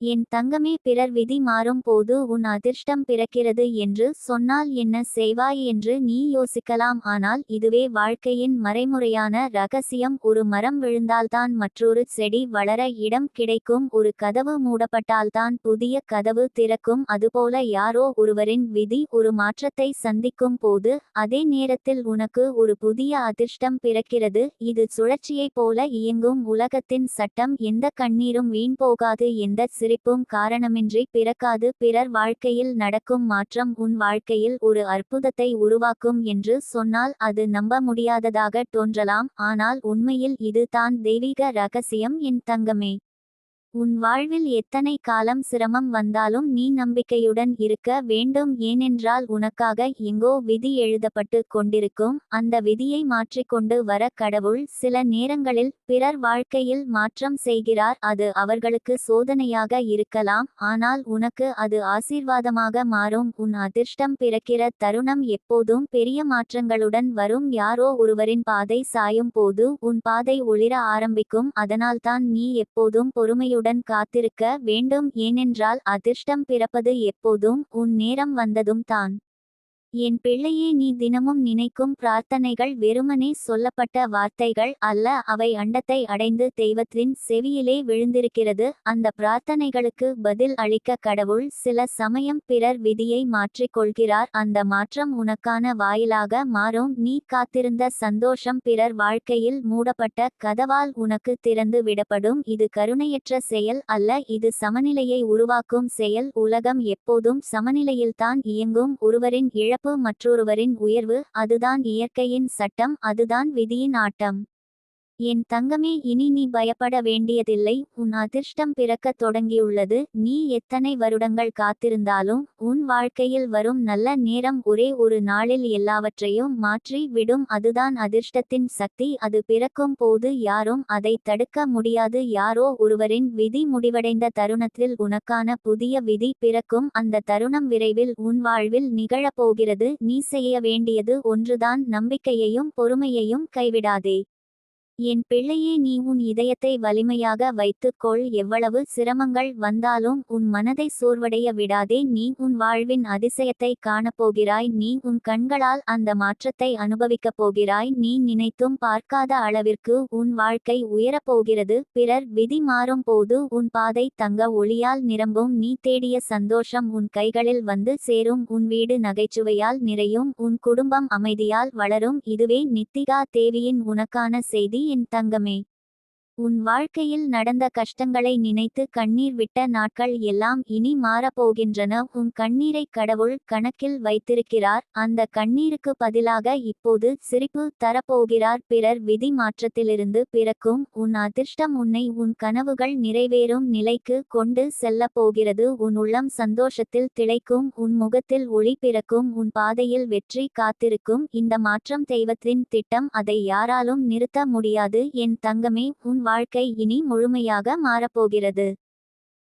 என் தங்கமே பிறர் விதி மாறும் போது உன் அதிர்ஷ்டம் பிறக்கிறது என்று சொன்னால் என்ன செய்வாய் என்று நீ யோசிக்கலாம். ஆனால் இதுவே வாழ்க்கையின் மறைமுறையான ரகசியம். ஒரு மரம் விழுந்தால்தான் மற்றொரு செடி வளர இடம் கிடைக்கும். ஒரு கதவு மூடப்பட்டால்தான் புதிய கதவு திறக்கும். அதுபோல யாரோ ஒருவரின் விதி ஒரு மாற்றத்தை சந்திக்கும் போது அதே நேரத்தில் உனக்கு ஒரு புதிய அதிர்ஷ்டம் பிறக்கிறது. இது சுழற்சியைப் போல இயங்கும். உலகத்தின் சட்டம் எந்த கண்ணீரும் வீண் போகாது. எந்த சிரிப்பும் காரணமின்றி பிறக்காது. பிறர் வாழ்க்கையில் நடக்கும் மாற்றம் உன் வாழ்க்கையில் ஒரு அற்புதத்தை உருவாக்கும் என்று சொன்னால் அது நம்ப முடியாததாக தோன்றலாம். ஆனால் உண்மையில் இது தான் தெய்வீக ரகசியம் என் தங்கமே. உன் வாழ்வில் எத்தனை காலம் சிரமம் வந்தாலும் நீ நம்பிக்கையுடன் இருக்க வேண்டும். ஏனென்றால் உனக்காக எங்கோ விதி எழுதப்பட்டு கொண்டிருக்கும். அந்த விதியை மாற்றிக்கொண்டு வர கடவுள் சில நேரங்களில் பிறர் வாழ்க்கையில் மாற்றம் செய்கிறார். அது அவர்களுக்கு சோதனையாக இருக்கலாம். ஆனால் உனக்கு அது ஆசீர்வாதமாக மாறும். உன் அதிர்ஷ்டம் பிறக்கிற தருணம் எப்போதும் பெரிய மாற்றங்களுடன் வரும். யாரோ ஒருவரின் பாதை சாயும் போது உன் பாதை ஒளிர ஆரம்பிக்கும். அதனால்தான் நீ எப்போதும் பொறுமையுடன் பொறுமையுடன் காத்திருக்க வேண்டும் ஏனென்றால் அதிர்ஷ்டம் பிறப்பது எப்போதும் உன் நேரம் வந்ததும் தான். என் பிள்ளையே நீ தினமும் நினைக்கும் பிரார்த்தனைகள் வெறுமனே சொல்லப்பட்ட வார்த்தைகள் அல்ல அவை அண்டத்தை அடைந்து தெய்வத்தின் செவியிலே விழுந்திருக்கிறது. அந்த பிரார்த்தனைகளுக்கு பதில் அளிக்க கடவுள் சில சமயம் பிறர் விதியை மாற்றிக் கொள்கிறார் அந்த மாற்றம் உனக்கான வாயிலாக மாறும். நீ காத்திருந்த சந்தோஷம் பிறர் வாழ்க்கையில் மூடப்பட்ட கதவால் உனக்கு திறந்து விடப்படும். இது கருணையற்ற செயல் அல்ல இது சமநிலையை உருவாக்கும் செயல். உலகம் எப்போதும் சமநிலையில்தான் இயங்கும். ஒருவரின் இழப்பு இழப்பு மற்றொருவரின் உயர்வு அதுதான் இயற்கையின் சட்டம் அதுதான் விதியின் ஆட்டம். என் தங்கமே இனி நீ பயப்பட வேண்டியதில்லை. உன் அதிர்ஷ்டம் பிறக்கத் தொடங்கியுள்ளது. நீ எத்தனை வருடங்கள் காத்திருந்தாலும் உன் வாழ்க்கையில் வரும் நல்ல நேரம் ஒரே ஒரு நாளில் எல்லாவற்றையும் மாற்றி விடும். அதுதான் அதிர்ஷ்டத்தின் சக்தி. அது பிறக்கும் போது யாரும் அதை தடுக்க முடியாது. யாரோ ஒருவரின் விதி முடிவடைந்த தருணத்தில் உனக்கான புதிய விதி பிறக்கும். அந்த தருணம் விரைவில் உன் வாழ்வில் நிகழப்போகிறது. நீ செய்ய வேண்டியது ஒன்றுதான். நம்பிக்கையையும் பொறுமையையும் கைவிடாதே. என் பிள்ளையே நீ உன் இதயத்தை வலிமையாக வைத்துக்கொள் எவ்வளவு சிரமங்கள் வந்தாலும் உன் மனதை சோர்வடைய விடாதே. நீ உன் வாழ்வின் அதிசயத்தை காணப்போகிறாய். நீ உன் கண்களால் அந்த மாற்றத்தை அனுபவிக்கப் போகிறாய். நீ நினைத்தும் பார்க்காத அளவிற்கு உன் வாழ்க்கை உயரப்போகிறது. பிறர் விதி மாறும் போது உன் பாதை தங்க ஒளியால் நிரம்பும். நீ தேடிய சந்தோஷம் உன் கைகளில் வந்து சேரும். உன் வீடு நகைச்சுவையால் நிறையும். உன் குடும்பம் அமைதியால் வளரும். இதுவே நித்திகா தேவியின் உனக்கான செய்தி. என் தங்கமே. உன் வாழ்க்கையில் நடந்த கஷ்டங்களை நினைத்து கண்ணீர் விட்ட நாட்கள் எல்லாம் இனி மாறப்போகின்றன. உன் கண்ணீரை கடவுள் கணக்கில் வைத்திருக்கிறார். அந்த கண்ணீருக்கு பதிலாக இப்போது சிரிப்பு தரப்போகிறார். பிறர் விதி மாற்றத்திலிருந்து பிறக்கும் உன் அதிர்ஷ்டம் உன்னை உன் கனவுகள் நிறைவேறும் நிலைக்கு கொண்டு செல்ல போகிறது. உன் உள்ளம் சந்தோஷத்தில் திளைக்கும் உன் முகத்தில் ஒளி பிறக்கும் உன் பாதையில் வெற்றி காத்திருக்கும். இந்த மாற்றம் தெய்வத்தின் திட்டம். அதை யாராலும் நிறுத்த முடியாது. என் தங்கமே உன் வாழ்க்கை இனி முழுமையாக மாறப்போகிறது.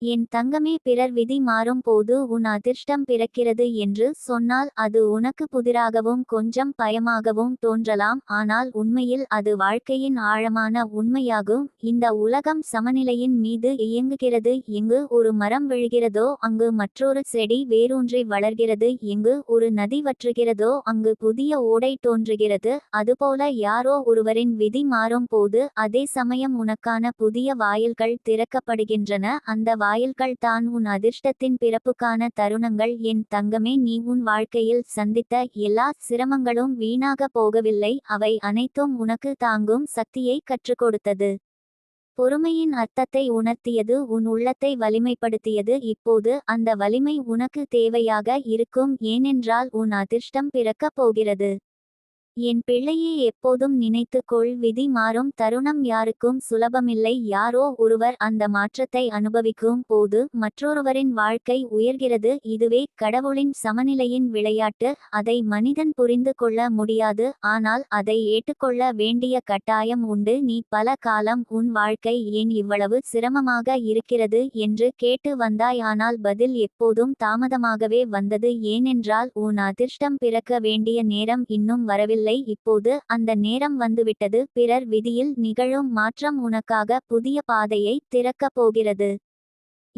என் தங்கமே பிறர் விதி மாறும் போது உன் அதிர்ஷ்டம் பிறக்கிறது என்று சொன்னால் அது உனக்கு புதிராகவும் கொஞ்சம் பயமாகவும் தோன்றலாம். ஆனால் உண்மையில் அது வாழ்க்கையின் ஆழமான உண்மையாகும். இந்த உலகம் சமநிலையின் மீது இயங்குகிறது. எங்கு ஒரு மரம் விழுகிறதோ அங்கு மற்றொரு செடி வேரூன்றி வளர்கிறது. எங்கு ஒரு நதி வற்றுகிறதோ அங்கு புதிய ஓடை தோன்றுகிறது. அதுபோல யாரோ ஒருவரின் விதி மாறும் போது அதே சமயம் உனக்கான புதிய வாயில்கள் திறக்கப்படுகின்றன. அந்த வாயில்கள் தான் உன் அதிர்ஷ்டத்தின் பிறப்புக்கான தருணங்கள். என் தங்கமே நீ உன் வாழ்க்கையில் சந்தித்த எல்லா சிரமங்களும் வீணாக போகவில்லை. அவை அனைத்தும் உனக்கு தாங்கும் சக்தியை கற்றுக் கொடுத்தது பொறுமையின் அர்த்தத்தை உணர்த்தியது உன் உள்ளத்தை வலிமைப்படுத்தியது. இப்போது அந்த வலிமை உனக்கு தேவையாக இருக்கும். ஏனென்றால் உன் அதிர்ஷ்டம் பிறக்கப் போகிறது. என் பிள்ளையே எப்போதும் நினைத்துக்கொள் விதி மாறும் தருணம் யாருக்கும் சுலபமில்லை யாரோ ஒருவர் அந்த மாற்றத்தை அனுபவிக்கும் போது மற்றொருவரின் வாழ்க்கை உயர்கிறது இதுவே கடவுளின் சமநிலையின் விளையாட்டு அதை மனிதன் புரிந்து கொள்ள முடியாது ஆனால் அதை ஏற்றுக்கொள்ள வேண்டிய கட்டாயம் உண்டு நீ பல காலம் உன் வாழ்க்கை ஏன் இவ்வளவு சிரமமாக இருக்கிறது என்று கேட்டு வந்தாய் ஆனால் பதில் எப்போதும் தாமதமாகவே வந்தது ஏனென்றால் உன் அதிர்ஷ்டம் பிறக்க வேண்டிய நேரம் இன்னும் வரவில்லை. இல்லை இப்போது அந்த நேரம் வந்துவிட்டது. பிறர் விதியில் நிகழும் மாற்றம் உனக்காக புதிய பாதையை திறக்கப் போகிறது.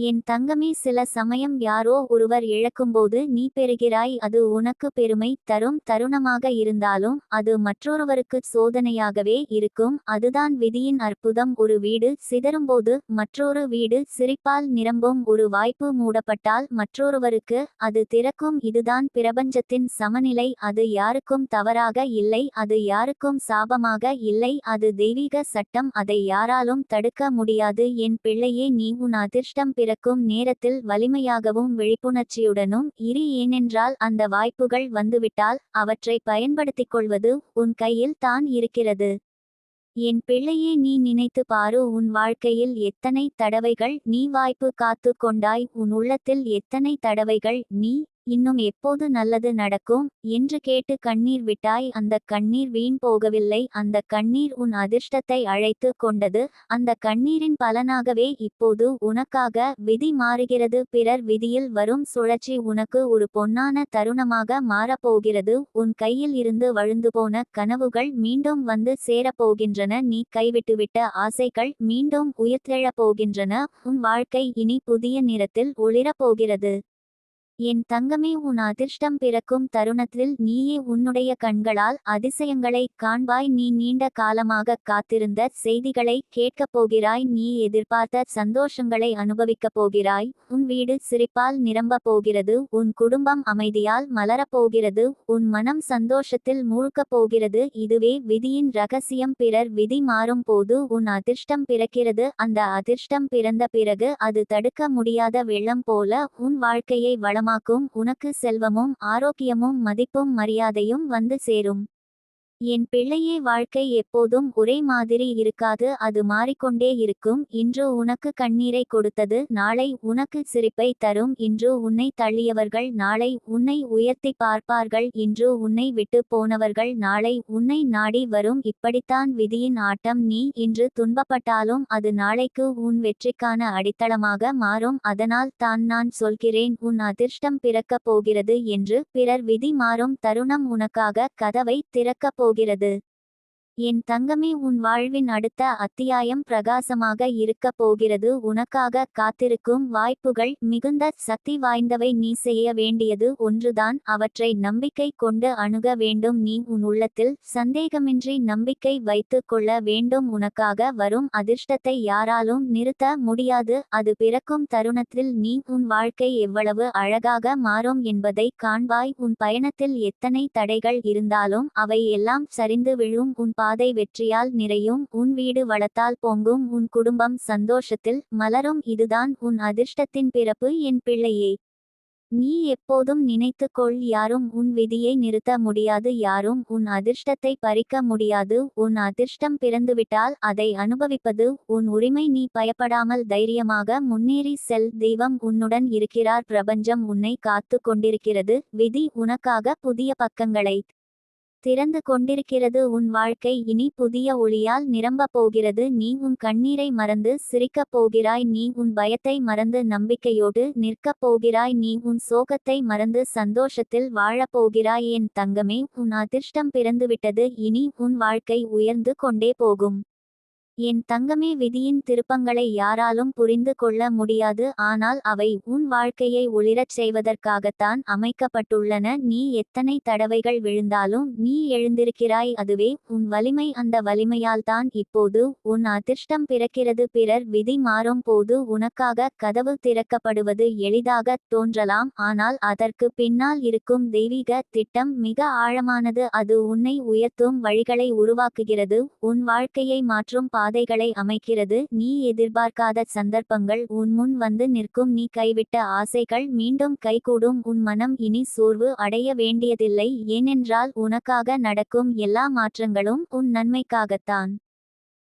என் தங்கமே சில சமயம் யாரோ ஒருவர் இழக்கும்போது நீ பெறுகிறாய் அது உனக்கு பெருமை தரும் தருணமாக இருந்தாலும் அது மற்றொருவருக்கு சோதனையாகவே இருக்கும் அதுதான் விதியின் அற்புதம். ஒரு வீடு சிதறும்போது மற்றொரு வீடு சிரிப்பால் நிரம்பும் ஒரு வாய்ப்பு மூடப்பட்டால் மற்றொருவருக்கு அது திறக்கும். இதுதான் பிரபஞ்சத்தின் சமநிலை அது யாருக்கும் தவறாக இல்லை அது யாருக்கும் சாபமாக இல்லை அது தெய்வீக சட்டம் அதை யாராலும் தடுக்க முடியாது. என் பிள்ளையே நீ உன் அதிர்ஷ்டம் பிறக்கும் நேரத்தில் வலிமையாகவும் விழிப்புணர்ச்சியுடனும் இரு ஏனென்றால் அந்த வாய்ப்புகள் வந்துவிட்டால் அவற்றை பயன்படுத்திக் கொள்வது உன் கையில் தான் இருக்கிறது. என் பிள்ளையே நீ நினைத்து பாரு உன் வாழ்க்கையில் எத்தனை தடவைகள் நீ வாய்ப்பு காத்து கொண்டாய் உன் உள்ளத்தில் எத்தனை தடவைகள் நீ இன்னும் எப்போது நல்லது நடக்கும்? என்று கேட்டு கண்ணீர் விட்டாய். அந்த கண்ணீர் வீண் போகவில்லை. அந்த கண்ணீர் உன் அதிர்ஷ்டத்தை அழைத்து கொண்டது. அந்த கண்ணீரின் பலனாகவே இப்போது உனக்காக விதி மாறுகிறது. பிறர் விதியில் வரும் சுழற்சி உனக்கு ஒரு பொன்னான தருணமாக மாறப்போகிறது. உன் கையில் இருந்து வழுந்து போன கனவுகள் மீண்டும் வந்து சேரப்போகின்றன. நீ கைவிட்டுவிட்ட ஆசைகள் மீண்டும் உயிர்த்தெழப் போகின்றன. உன் வாழ்க்கை இனி புதிய நிறத்தில் ஒளிரப் போகிறது. என் தங்கமே உன் அதிர்ஷ்டம் பிறக்கும் தருணத்தில் நீயே உன்னுடைய கண்களால் அதிசயங்களை காண்பாய். நீ நீண்ட காலமாக காத்திருந்த செய்திகளை கேட்கப் போகிறாய். நீ எதிர்பார்த்த சந்தோஷங்களை அனுபவிக்கப் போகிறாய். உன் வீடு சிரிப்பால் நிரம்பப் போகிறது. உன் குடும்பம் அமைதியால் மலரப் போகிறது. உன் மனம் சந்தோஷத்தில் மூழ்கப் போகிறது. இதுவே விதியின் ரகசியம். பிறர் விதி மாறும் போது உன் அதிர்ஷ்டம் பிறக்கிறது. அந்த அதிர்ஷ்டம் பிறந்த பிறகு அது தடுக்க முடியாத வெள்ளம் போல உன் வாழ்க்கையை வளமா வளமாக்கும் உனக்கு செல்வமும் ஆரோக்கியமும் மதிப்பும் மரியாதையும் வந்து சேரும். என் பிள்ளையே வாழ்க்கை எப்போதும் ஒரே மாதிரி இருக்காது அது மாறிக்கொண்டே இருக்கும். இன்று உனக்கு கண்ணீரை கொடுத்தது நாளை உனக்கு சிரிப்பை தரும். இன்று உன்னை தள்ளியவர்கள் நாளை உன்னை உயர்த்தி பார்ப்பார்கள். இன்று உன்னை விட்டு போனவர்கள் நாளை உன்னை நாடி வரும். இப்படித்தான் விதியின் ஆட்டம். நீ இன்று துன்பப்பட்டாலும் அது நாளைக்கு உன் வெற்றிக்கான அடித்தளமாக மாறும். அதனால் தான் நான் சொல்கிறேன் உன் அதிர்ஷ்டம் பிறக்கப் போகிறது என்று. பிறர் விதி மாறும். தருணம் உனக்காக கதவை திறக்கப் போ போகிறது. என் தங்கமே உன் வாழ்வின் அடுத்த அத்தியாயம் பிரகாசமாக இருக்கப் போகிறது. உனக்காக காத்திருக்கும் வாய்ப்புகள் மிகுந்த சக்தி வாய்ந்தவை. நீ செய்ய வேண்டியது ஒன்றுதான். அவற்றை நம்பிக்கை கொண்டு அணுக வேண்டும். நீ உன் உள்ளத்தில் சந்தேகமின்றி நம்பிக்கை வைத்து கொள்ள வேண்டும். உனக்காக வரும் அதிர்ஷ்டத்தை யாராலும் நிறுத்த முடியாது. அது பிறக்கும் தருணத்தில் நீ உன் வாழ்க்கை எவ்வளவு அழகாக மாறும் என்பதை காண்பாய். உன் பயணத்தில் எத்தனை தடைகள் இருந்தாலும் அவை எல்லாம் சரிந்து விழும். உன் பாதை வெற்றியால் நிறையும் உன் வீடு வளத்தால் பொங்கும் உன் குடும்பம் சந்தோஷத்தில் மலரும் இதுதான் உன் அதிர்ஷ்டத்தின் பிறப்பு என் பிள்ளையே. நீ எப்போதும் நினைத்துக்கொள் யாரும் உன் விதியை நிறுத்த முடியாது யாரும் உன் அதிர்ஷ்டத்தை பறிக்க முடியாது. உன் அதிர்ஷ்டம் பிறந்துவிட்டால் அதை அனுபவிப்பது உன் உரிமை நீ பயப்படாமல் தைரியமாக முன்னேறி செல். தெய்வம் உன்னுடன் இருக்கிறார் பிரபஞ்சம் உன்னை காத்து கொண்டிருக்கிறது. விதி உனக்காக புதிய பக்கங்களை திறந்து கொண்டிருக்கிறது உன் வாழ்க்கை இனி புதிய ஒளியால் நிரம்பப் போகிறது. நீ உன் கண்ணீரை மறந்து சிரிக்கப் போகிறாய். நீ உன் பயத்தை மறந்து நம்பிக்கையோடு நிற்கப் போகிறாய். நீ உன் சோகத்தை மறந்து சந்தோஷத்தில் வாழப் போகிறாய். என் தங்கமே உன் அதிர்ஷ்டம் பிறந்துவிட்டது. இனி உன் வாழ்க்கை உயர்ந்து கொண்டே போகும். என் தங்கமே விதியின் திருப்பங்களை யாராலும் புரிந்து கொள்ள முடியாது ஆனால் அவை உன் வாழ்க்கையை ஒளிரச் செய்வதற்காகத்தான் அமைக்கப்பட்டுள்ளன. நீ எத்தனை தடவைகள் விழுந்தாலும் நீ எழுந்திருக்கிறாய். அதுவே உன் வலிமை. அந்த வலிமையால்தான் இப்போது உன் அதிர்ஷ்டம் பிறக்கிறது. பிறர் விதி மாறும் போது உனக்காக கதவு திறக்கப்படுவது எளிதாக தோன்றலாம். ஆனால் அதற்கு பின்னால் இருக்கும் தெய்வீக திட்டம் மிக ஆழமானது. அது உன்னை உயர்த்தும் வழிகளை உருவாக்குகிறது. உன் வாழ்க்கையை மாற்றும் பா பாதைகளை அமைக்கிறது. நீ எதிர்பார்க்காத சந்தர்ப்பங்கள் உன் முன் வந்து நிற்கும். நீ கைவிட்ட ஆசைகள் மீண்டும் கைகூடும். உன் மனம் இனி சோர்வு அடைய வேண்டியதில்லை. ஏனென்றால் உனக்காக நடக்கும் எல்லா மாற்றங்களும் உன் நன்மைக்காகத்தான்.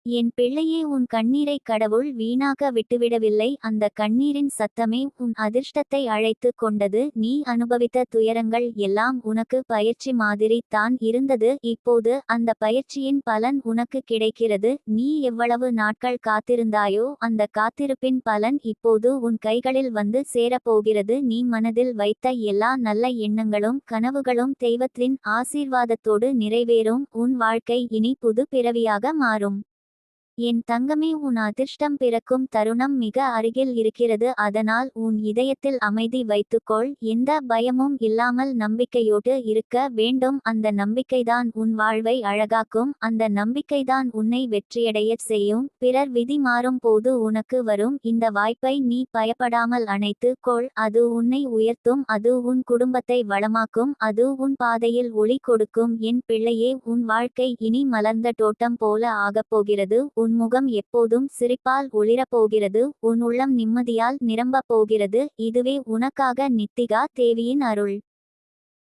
என் பிள்ளையே உன் கண்ணீரை கடவுள் வீணாக விட்டுவிடவில்லை. அந்த கண்ணீரின் சத்தமே உன் அதிர்ஷ்டத்தை அழைத்து கொண்டது. நீ அனுபவித்த துயரங்கள் எல்லாம் உனக்கு பயிற்சி மாதிரி தான் இருந்தது. இப்போது அந்த பயிற்சியின் பலன் உனக்கு கிடைக்கிறது. நீ எவ்வளவு நாட்கள் காத்திருந்தாயோ அந்த காத்திருப்பின் பலன் இப்போது உன் கைகளில் வந்து சேரப்போகிறது. நீ மனதில் வைத்த எல்லா நல்ல எண்ணங்களும் கனவுகளும் தெய்வத்தின் ஆசீர்வாதத்தோடு நிறைவேறும். உன் வாழ்க்கை இனி புது பிறவியாக மாறும். என் தங்கமே உன் அதிர்ஷ்டம் பிறக்கும் தருணம் மிக அருகில் இருக்கிறது. அதனால் உன் இதயத்தில் அமைதி வைத்துக்கொள். எந்த பயமும் இல்லாமல் நம்பிக்கையோடு இருக்க வேண்டும். அந்த நம்பிக்கைதான் உன் வாழ்வை அழகாக்கும். அந்த நம்பிக்கைதான் உன்னை வெற்றியடையச் செய்யும். பிறர் விதி மாறும் போது உனக்கு வரும். இந்த வாய்ப்பை நீ பயப்படாமல் அணைத்து கொள். அது உன்னை உயர்த்தும். அது உன் குடும்பத்தை வளமாக்கும். அது உன் பாதையில் ஒளி கொடுக்கும். என் பிள்ளையே உன் வாழ்க்கை இனி மலர்ந்த தோட்டம் போல ஆகப் போகிறது. உன் முகம் எப்போதும் சிரிப்பால் ஒளிரப் போகிறது உன் உள்ளம் நிம்மதியால் நிரம்பப் போகிறது இதுவே உனக்காக நித்திகா தேவியின் அருள்.